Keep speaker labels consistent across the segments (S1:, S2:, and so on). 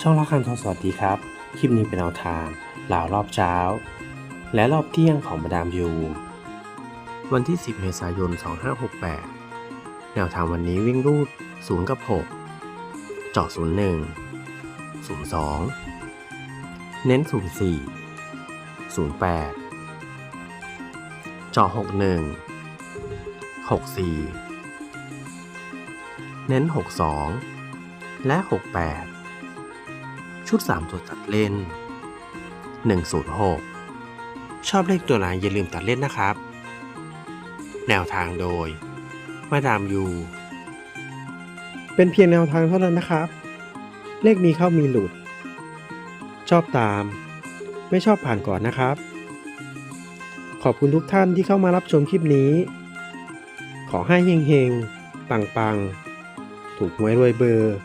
S1: ช่องละคันทองสวัสดีครับ คลิปนี้เป็นแนวทางเหล่ารอบเช้า และรอบเที่ยงของมาดามยูวันที่ 10 เมษายน 2568 แนวทางวันนี้วิ่งรูด 0 กับ 6 เจาะ 01 02 เน้น 04 08 เจาะ 61 64 เน้น 62 และ 68 ชุด 3 ตัวตัดเล่น 106 ชอบเลขตัวไหนอย่าลืมตัดเล่นนะครับ แนวทางโดย มาดามยู
S2: เป็นเพียงแนวทางเท่านั้นนะครับ เลขมีเข้ามีหลุด ชอบตาม ไม่ชอบผ่านก่อนนะครับ ขอบคุณทุกท่านที่เข้ามารับชมคลิปนี้ ขอให้เฮงๆ ปังๆ ถูกหวยรวยเบอร์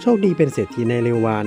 S2: โชคดีเป็นเศรษฐีในเร็ววัน